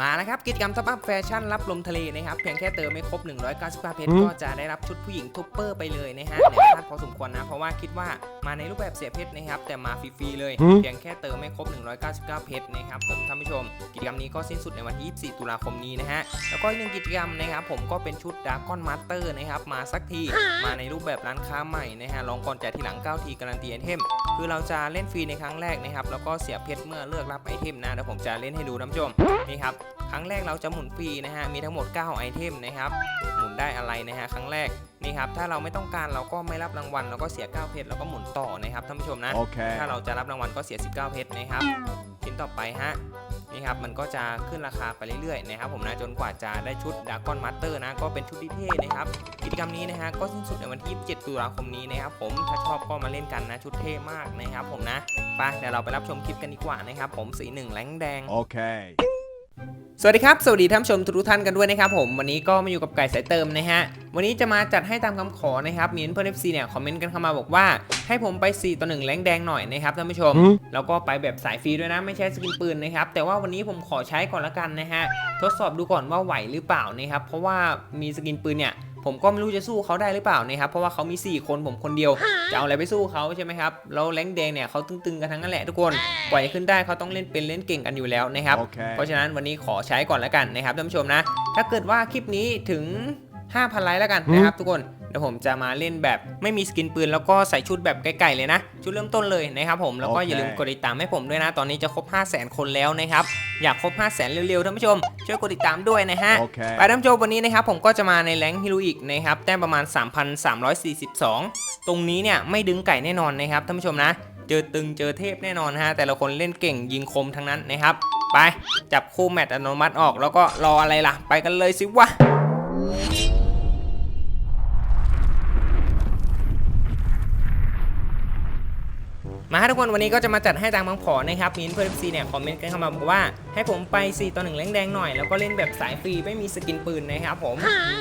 มานะครับกิจกรรมท็อปอัพแฟชั่นรับลมทะเลนะครับเพียงแค่เติมไม่ครบ 199เพชรอืมก็จะได้รับชุดผู้หญิงทูปเปอร์ไปเลยนะฮะเนี่ยพลาดพอสมควรนะ เพราะว่าคิดว่ามาในรูปแบบเสียเพชรนะครับแต่มาฟรีๆเลยอืมเพียงแค่เติมไม่ครบ 199 เพชรนะครับผมท่านผู้ชม กิจกรรมนี้ก็สิ้นสุดในวันที่24 ตุลาคมนี้นะฮะแล้วก็อีกหนึ่งกิจกรรมนะครับผมก็เป็นชุดดาร์กอนมาสเตอร์นะครับมาสักทีมาในรูปแบบร้านค้าใหม่นะฮะลองก่อนจ่ายทีหลัง9ทีการันตีไอเทมคือเราจะเล่นฟรีในครั้งแรกนะครับแล้วก็เสียเพชรเมื่อเลือกรับไอเทมนะเดี๋ยวผมจะเล่นให้ดูท่านผู้ชมนี่ครับครั้งแรกเราจะหมุนฟรีนะฮะมีทั้งหมด 9 ไอเทมนะครับหมุนได้อะไรนะฮะครั้งแรกนี่ครับถ้าเราไม่ต้องการเราก็ไม่รับรางวัลเราก็เสีย 9 เพชรแล้วก็หมุนต่อนะครับท่านผู้ชมนะ Okay. ถ้าเราจะรับรางวัลก็เสีย 19 เพชรนะครับชิ้นต่อไปฮะนี่ครับมันก็จะขึ้นราคาไปเรื่อยๆนะครับผมนะจนกว่าจะได้ชุดดากอนมาสเตอร์นะก็เป็นชุดที่เท่นะครับกิจกรรมนี้นะฮะก็สิ้นสุดในวันที่ 27 ตุลาคมนี้นะครับผมถ้าชอบก็มาเล่นกันนะชุดเท่มากนะครับผมนะไปเดี๋ยวเราไปรับชมคลิปกันดีกว่านะครับผมสีหนึ่งแรงแดง Okay. สวัสดีครับ สวัสดีท่านชมทุกท่านกันด้วยนะครับผมวันนี้ก็มาอยู่กับไก่สายเติมนะฮะ วันนี้จะมาจัดให้ตามคำขอนะครับ มีเพื่อนเอฟซีเนี่ยคอมเมนต์กันเข้ามาบอกว่า ให้ผมไป 4 ต่อ1แรงแดงหน่อยนะครับท่านผู้ชมอืมแล้วก็ไปแบบสายฟรีด้วยนะ ไม่ใช่สกินปืนนะครับ แต่ว่าวันนี้ผมขอใช้ก่อนละกันนะฮะ ทดสอบดูก่อนว่าไหวหรือเปล่านะครับ เพราะว่ามีสกินปืนเนี่ย ผมก็ไม่รู้จะสู้เขาได้หรือเปล่านะครับเพราะว่าเขามี 4 คนผมคนเดียว จะเอาอะไรไปสู้เขาใช่ไหมครับแล้วแรงแดงเนี่ยเขาตึงๆกันทั้งนั้นแหละทุกคนกว่าจะขึ้นได้เขาต้องเล่นเป็นเล่นเก่งกันอยู่แล้วนะครับ Okay. เพราะฉะนั้นวันนี้ขอใช้ก่อนแล้วกันนะครับท่านผู้ชมนะ ถ้าเกิดว่าคลิปนี้ถึง5,000ไลค์แล้วกันนะครับทุกคนเดี๋ยวผมจะมาเล่นแบบไม่มีสกินปืนแล้วก็ใส่ชุดแบบไกลๆเลยนะ ชุดเริ่มต้นเลยนะครับผมแล้วก็โอเคอย่าลืมกดติดตามให้ผมด้วยนะ ตอนนี้จะครบ 5 0 0 0 0 0 คนแล้วนะครับอยากครบ 5 0 0 0 0 0เร็วๆท่านผู้ชม ช่วยกดติดตามด้วยนะฮะ Okay. ไปท่านผู้ชมวันนี้นะครับผมก็จะมาในแรงฮิโรอีกนะครับแต้มประมาณ 3,342 ตรงนี้เนี่ยไม่ดึงไก่แน่นอนนะครับท่านผู้ชมนะ เจอตึงเจอเทพแน่นอนฮะแต่ละคนเล่นเก่งยิงคมทั้งนั้นนะครับไปจับคู่แมตช์อัตโนมัติออกแล้วก็รออะไรล่ะ ไปกันเลยสิวะ มาฮะทุกคนวันนี้ก็จะมาจัดให้ตามบางขอนะครับมีเพื่อนซีเนี่ยคอมเมนต์กันเข้ามาบอกว่า ให้ผมไป 4 ต่อ1แรงแดงหน่อย แล้วก็เล่นแบบสายฟรีไม่มีสกินปืนนะครับผม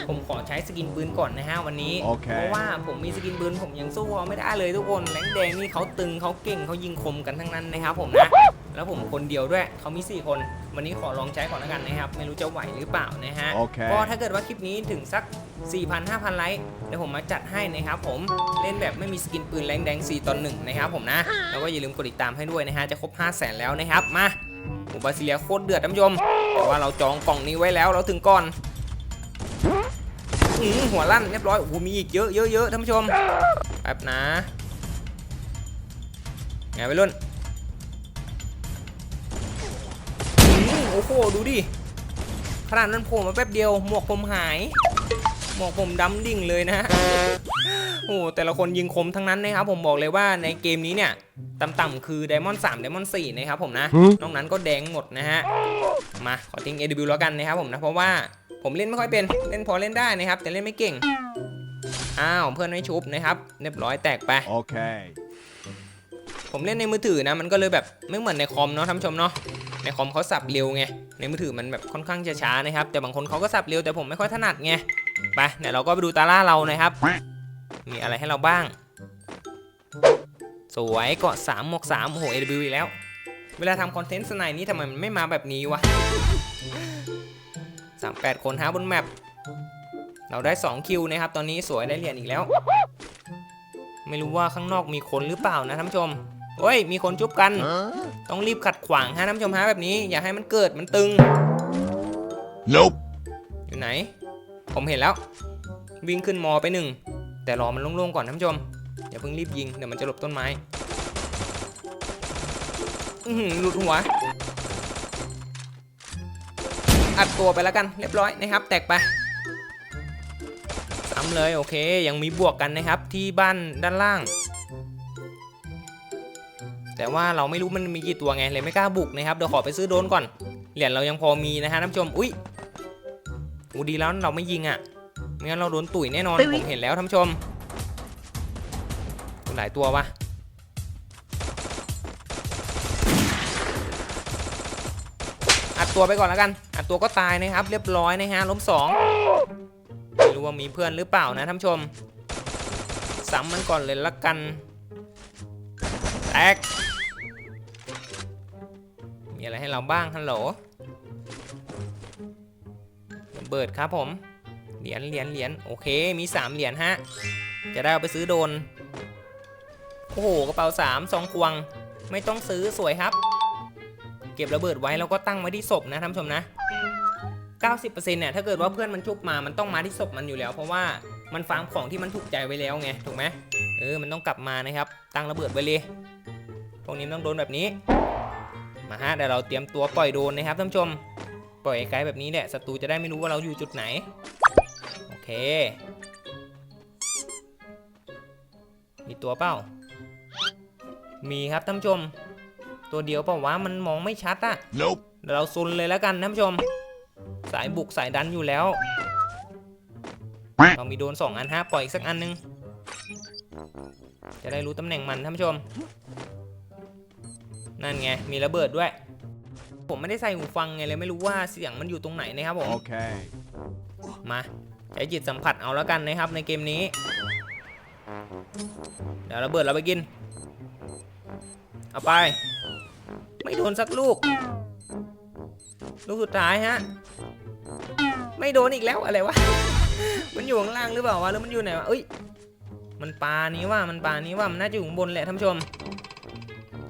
ผมขอใช้สกินปืนก่อนนะฮะวันนี้โอเคเพราะว่าผมมีสกินปืนผมยังสู้เขาไม่ได้เลยทุกคนแรงแดงนี่เขาตึงเขาเก่งเขายิงคมกันทั้งนั้นนะครับผมนะแล้วผมคนเดียวด้วยเขามี 4 คน วันนี้ขอลองใช้ก่อนแล้วกันนะครับ ไม่รู้จะไหวหรือเปล่านะฮะโอเคก็ถ้าเกิดว่าคลิปนี้ถึงสัก 4,000 5,000 ไลค์เดี๋ยวผมมาจัดให้นะครับผมเล่นแบบไม่มีสกินปืนแรงแดง4ต่อ1นะครับผมนะ แล้วก็อย่าลืมกดติดตามให้ด้วยนะฮะจะครบ 5 0 0แสนแล้วนะครับมาโอ้บาซิเลียโคตรเดือดท่านผู้ชมแต่ว่าเราจองกล่องนี้ไว้แล้วเราถึงก่อนอือหัวลั่นเรียบร้อยโอ้โหมีอีกเยอะเยอะเยอะท่านผู้ชมแป๊บนะไงไปรุ่น โอ้โหดูดิขนาดนั้นโผล่มาแป๊บเดียวหมวกผมหายหมวกผมดำดิ่งเลยนะฮะโอ้แต่ละคนยิงคมทั้งนั้นนะครับผมบอกเลยว่าในเกมนี้เนี่ยต่ำๆคือ Diamond 3 Diamond 4นะครับผมนะหืมนอกนั้นก็แดงหมดนะฮะมาขอทิ้ง AW แล้วกันนะครับผมนะเพราะว่าผมเล่นไม่ค่อยเป็นเล่นพอเล่นได้นะครับ แต่เล่นไม่เก่งอ้าวเพื่อนไม่ชุบนะครับเรียบร้อยแตกไป Okay. ผมเล่นในมือถือนะมันก็เลยแบบไม่เหมือนในคอมเนาะท่านผู้ชมเนาะ ในคอมเขาสับเร็วไง ในมือถือมันแบบค่อนข้างจะช้านะครับ แต่บางคนเขาก็สับเร็วแต่ผมไม่ค่อยถนัดไง ไปเดี๋ยวเราก็ไปดูตาล่าเรานะครับ มีอะไรให้เราบ้าง สวยเกาะ3หมวก3โอ้โห AW อีกแล้ว เวลาทำคอนเทนต์สไนนี่ทำไมมันไม่มาแบบนี้วะ38 คนฮะบนแมปเราได้ 2 คิวนะครับ ตอนนี้สวยได้เหรียญอีกแล้ว ไม่รู้ว่าข้างนอกมีคนหรือเปล่านะท่านผู้ชม เฮ้ย มีคนจุบกัน ต้องรีบขัดขวางฮะท่านผู้ชมฮะแบบนี้ อย่าให้มันเกิดมันตึง Nope. อยู่ไหน ผมเห็นแล้ว วิ่งขึ้นมอไปหนึ่ง แต่รอมันโล่งๆก่อนท่านผู้ชม อย่าเพิ่งรีบยิง เดี๋ยวมันจะหลบต้นไม้ อือหือหลุดหัว อัดตัวไปแล้วกัน เรียบร้อยนะครับ แตกไปซ้ำเลย โอเค ยังมีบวกกันนะครับ ที่บ้านด้านล่าง แต่ว่าเราไม่รู้มันมีกี่ตัวไงเลยไม่กล้าบุกนะครับเดี๋ยวขอไปซื้อโดรนก่อนเหรียญเรายังพอมีนะฮะท่านผู้ชมอุ้ยอูดีแล้วเราไม่ยิงอะไม่งั้นเราโดนตุ๋ยแน่นอนผมเห็นแล้วท่านผู้ชมหลายตัววะอัดตัวไปก่อนแล้วกัน อัดตัวก็ตายนะครับ เรียบร้อยนะฮะล้มสองไม่รู้ว่ามีเพื่อนหรือเปล่านะท่านผู้ชมซ้ำมันก่อนเลยละกันแตก มีอะไรให้เราบ้างฮัลโหลเบิดครับผมเหรียญเหรียญเหรียญโอเคมีสามเหรียญฮะจะได้เอาไปซื้อโดนโอ้โหกระเป๋าสามสองควง ไม่ต้องซื้อสวยครับ เก็บระเบิดไว้แล้วก็ตั้งไว้ที่ศพนะท่านผู้ชมนะ 90%เนี่ยถ้าเกิดว่าเพื่อนมันชุบมามันต้องมาที่ศพมันอยู่แล้ว เพราะว่ามันฟาร์มของที่มันถูกใจไว้แล้วไงถูกไหมเออมันต้องกลับมานะครับ ตั้งระเบิดไว้เลยพวกนี้ต้องโดนแบบนี้ มาฮะเดี๋ยวเราเตรียมตัวปล่อยโดนนะครับท่านผู้ชม ปล่อยไกลๆแบบนี้แหละศัตรูจะได้ไม่รู้ว่าเราอยู่จุดไหน โอเค มีตัวเปล่ามีครับท่านผู้ชม ตัวเดียวเปล่าวะมันมองไม่ชัดอะ Nope. เดี๋ยวเราซุนเลยแล้วกันท่านผู้ชม สายบุกสายดันอยู่แล้วเรามีโดนสองอันฮะปล่อยอีกสักอันนึง จะได้รู้ตำแหน่งมันท่านผู้ชม นั่นไง มีระเบิดด้วย ผมไม่ได้ใส่หูฟังไงเลยไม่รู้ว่าเสียงมันอยู่ตรงไหนนะครับผม Okay. มาใช้จิตสัมผัสเอาแล้วกันนะครับในเกมนี้ เดี๋ยวระเบิดเราไปกิน เอาไป ไม่โดนสักลูก ลูกสุดท้ายฮะ ไม่โดนอีกแล้วอะไรวะ มันอยู่ข้างล่างหรือเปล่าวะหรือมันอยู่ไหนวะเอ้ย มันปลานี้ว่ามันปลานี้ว่ามันน่าจะอยู่ข้างบนแหละท่านผู้ชม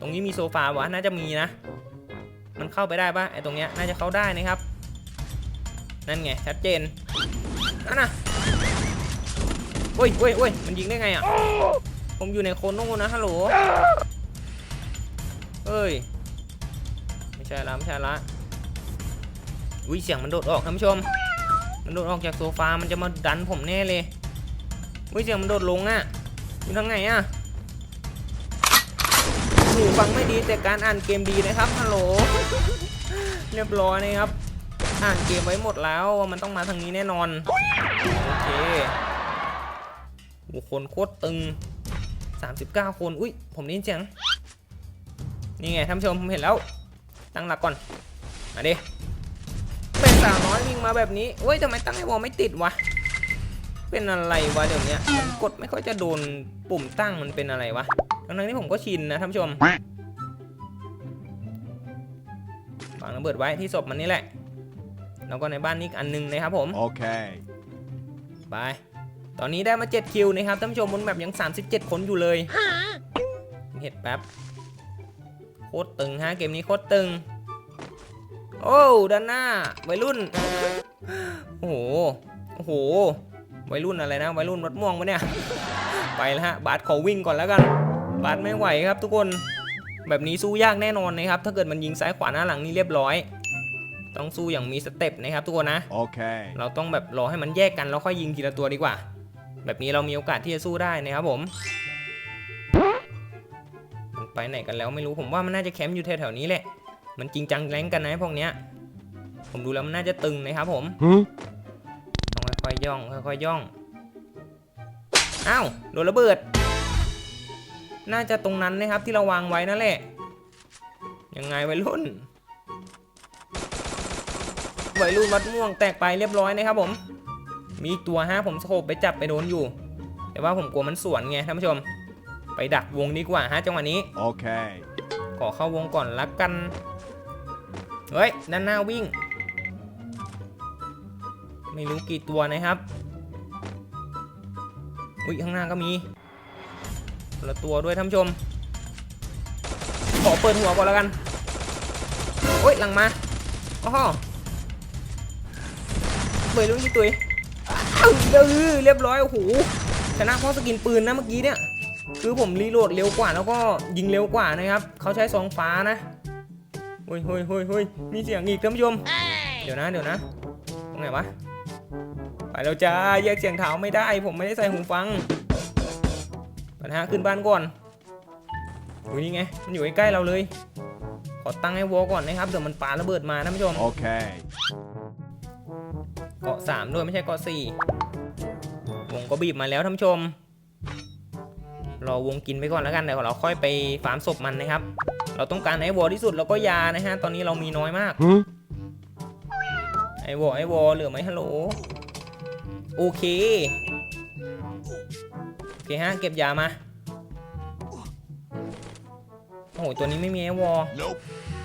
ตรงนี้มีโซฟาวะน่าจะมีนะ มันเข้าไปได้ปะไอตรงเนี้ยน่าจะเข้าได้นะครับ นั่นไงชัดเจนนั่นนะโอ้ยโอ้ยโอ้ยมันยิงได้ไงอะ ผมอยู่ในโคนโน่นะฮัลโหลเอ้ย ไม่ใช่ละไม่ใช่ละอุ้ยเสียงมันโดดออกท่านผู้ชม มันโดดออกจากโซฟา มันจะมาดันผมแน่เลยอุ้ยเสียงมันโดดลงอะอยู่ทางไหนอะ หูฟังไม่ดีแต่การอ่านเกมดีนะครับฮัลโหลเรียบร้อยนะครับ อ่านเกมไว้หมดแล้วมันต้องมาทางนี้แน่นอนโอเคโอ้คนโคตรตึง 39 คนอุ้ยผมได้ยินเสียงนี่ไงท่านผู้ชมผมเห็นแล้ว ตั้งหลักก่อนมาดิเป็นสาวน้อยวิ่งมาแบบนี้เฮ้ยทำไมตั้งไอ้วอลไม่ติดวะเป็นอะไรวะเดี๋ยวนี้มันกดไม่ค่อยจะโดนปุ่มตั้งมันเป็นอะไรวะ ทั้งๆที่ผมก็ชินนะท่านผู้ชมวางระเบิดไว้ที่ศพมันนี่แหละ แล้วก็ในบ้านนี้อีกอันหนึงนะครับผม Okay. ไปตอนนี้ได้มา 7 คิวนะครับท่านผู้ชมบนแบบยัง 37 คนอยู่เลยเห็ดแป๊บโคตรตึงฮะเกมนี้โคตรตึง โอ้ด้านหน้าวัยรุ่นโอ้โหโอ้โหวัยรุ่นอะไรนะวัยรุ่นรถม่วงปะเนี่ย ไปแล้วฮะบาสขอวิ่งก่อนแล้วกัน บาสไม่ไหวครับทุกคนแบบนี้สู้ยากแน่นอนนะครับ ถ้าเกิดมันยิงซ้ายขวาหน้าหลังนี่เรียบร้อย ต้องสู้อย่างมีสเต็ปนะครับทุกคนนะ Okay. เราต้องแบบรอให้มันแยกกันแล้วค่อยยิงทีละตัวดีกว่า แบบนี้เรามีโอกาสที่จะสู้ได้นะครับผมมันไปไหนกันแล้วไม่รู้ผมว่ามันน่าจะแคมป์อยู่แถวๆนี้แหละ มันจริงจังแรงกันนะพวกเนี้ย ผมดูแล้วมันน่าจะตึงนะครับผม Huh? ต้องค่อยๆย่องค่อยๆย่องอ้าวโดนระเบิด น่าจะตรงนั้นนะครับที่เราวางไว้นั่นแหละ ยังไงวัยรุ่นวัยรุ่นวัดม่วงแตกไปเรียบร้อยนะครับผม มีอีกตัวฮะผมสโคบไปจับไปโดนอยู่ แต่ว่าผมกลัวมันสวนไงท่านผู้ชม ไปดักวงดีกว่าฮะจังหวะนี้ Okay. ขอเข้าวงก่อนละกัน เฮ้ยด้านหน้าวิ่ง ไม่รู้กี่ตัวนะครับ อุ้ยข้างหน้าก็มีคน ละตัวด้วยท่านผู้ชม ขอเปิดหัวก่อนแล้วกัน โอ้ยหลังมาอ๋อเบยรุ่นที่ตุยอ้าวเออเรียบร้อยโอ้โหชนะเพราะสกินปืนนะเมื่อกี้เนี่ย คือผมรีโหลดเร็วกว่าแล้วก็ยิงเร็วกว่านะครับเขาใช้ซองฟ้านะเฮ้ยเฮ้ยเฮ้ยเฮ้ยมีเสียงอีกท่านผู้ชม เดี๋ยวนะเดี๋ยวนะตรงไหนวะไปแล้วจ้าแยกเสียงเท้าไม่ได้ ผมไม่ได้ใส่หูฟัง ปนะฮะขึ้นบ้านก่อนอุ้ยนี่ไง มันอยู่ใกล้ๆเราเลย ขอตั้งให้วอลก่อนนะครับ เดี๋ยวมันปาระเบิดมาท่านผู้ชม Okay. เกาะสามด้วยไม่ใช่เกาะสี่วงก็บีบมาแล้วท่านผู้ชม รอวงกินไปก่อนแล้วกันเดี๋ยวเราค่อยไปฟาร์มศพมันนะครับ เราต้องการไอ้วอลที่สุดแล้วก็ยานะฮะ ตอนนี้เรามีน้อยมาก Huh? ไอ้วอลไอ้วอลเหลือไหมฮัลโหล โอเคโอ เคฮะเก็บยามา โอ้โห ตัวนี้ไม่มีไอ้วอล Nope.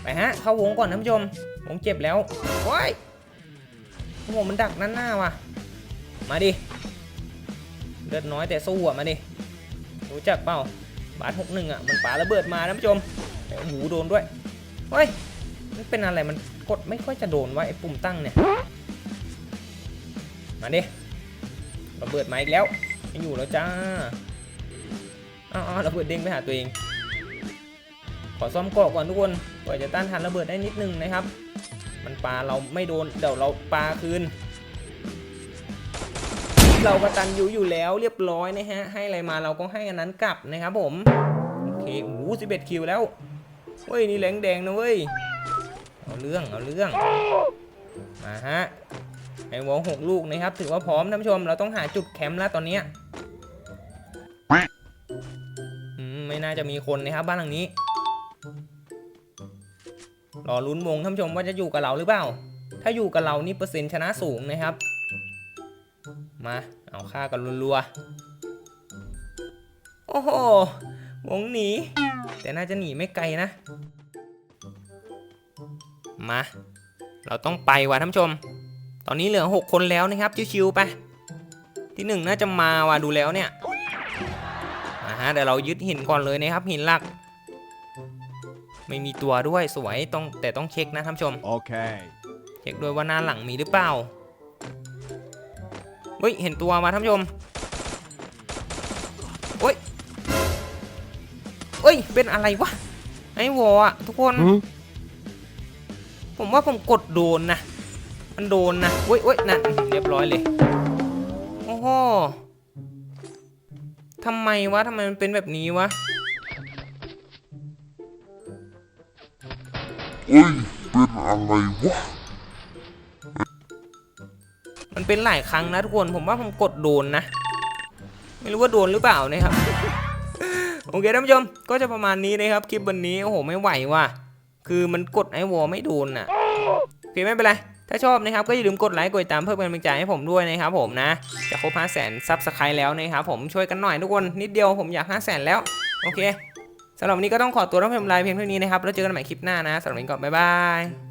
ไปฮะ เข้าวงก่อนท่านผู้ชมวงเจ็บแล้วโอ้ยโอ้โห มันดักนั่นหน้าว่ะ มาดิ เลือดน้อยแต่สู้อะ มาดิ รู้จักเปล่า บาสหกหนึ่งอะ มันปาระเบิดมานะผู้ชมโอ้โหโดนด้วยเฮ้ย มันเป็นอะไร มันกดไม่ค่อยจะโดนวะไอ้ปุ่มตั้งเนี่ย มาดิระเบิดมาอีกแล้ว ไม่อยู่แล้วจ้าอ้าวระเบิดเด้งไปหาตัวเอง ขอซ่อมเกาะก่อนทุกคนกว่าจะต้านทานระเบิดได้นิดนึงนะครับ มันปลาเราไม่โดนเดี๋ยวเราปลาคืน เรากระตันอยู่อยู่แล้วเรียบร้อยนะฮะ ให้อะไรมาเราก็ให้อันนั้นกลับนะครับผม โอเคโอ้โหสิบเอ็ดคิวแล้วเฮ้ยนี่แหลงแดงนะเว้ย เอาเรื่องเอาเรื่อง มาฮะไอ้วอลหกลูกนะครับ ถือว่าพร้อมท่านผู้ชม เราต้องหาจุดแคมป์แล้วตอนเนี้ ไม่น่าจะมีคนนะครับบ้านหลังนี้ รอลุ้นวงท่านผู้ชมว่าจะอยู่กับเราหรือเปล่า ถ้าอยู่กับเรานี่เปอร์เซ็นต์ชนะสูงนะครับ มาเอาค่ากันรัวๆ โอ้โห วงหนี แต่น่าจะหนีไม่ไกลนะ มา เราต้องไปว่ะท่านผู้ชม ตอนนี้เหลือ 6 คนแล้วนะครับ ชิวๆไป ที่หนึ่งน่าจะมาว่ะดูแล้วเนี่ย ฮะเดี๋ยวเรายึดหินก่อนเลยนะครับหินหลัก ไม่มีตัวด้วยสวยต้องแต่ต้องเช็คนะท่านผู้ชม Okay. เช็คด้วยว่าหน้าหลังมีหรือเปล่าเฮ้ยเห็นตัวมาท่านผู้ชมเฮ้ยเฮ้ยเป็นอะไรวะไอ้วออะทุกคน ผมว่าผมกดโดนนะ มันโดนนะเว้ยเว้ยนั่นเรียบร้อยเลยโอ้โห ทำไมวะทำไมมันเป็นแบบนี้วะเฮ้ยเป็นอะไรวะ มันเป็นหลายครั้งนะทุกคน ผมว่าผมกดโดนนะ ไม่รู้ว่าโดนหรือเปล่านะครับ โอเคท่านผู้ชม ก็จะประมาณนี้นะครับ คลิปวันนี้ โอ้โห ไม่ไหวว่ะ คือมันกดไอ้วอลไม่โดนอะ โอเคไม่เป็นไร ถ้าชอบนะครับก็อย่าลืมกดไลค์กดติดตามเพื่อเป็นกำลังใจให้ผมด้วยนะครับผมนะจะครบ5 0 0 0 0 0ซับสไครต์แล้วนะครับผมช่วยกันหน่อยทุกคนนิดเดียวผมอยาก 5 0 0 0 0 0 แล้วโอเคสำหรับวันนี้ก็ต้องขอตัวรับชมไลฟ์เพียงเท่านี้นะครับแล้วเจอกันใหม่คลิปหน้านะสำหรับวันนี้ก็บ๊ายบาย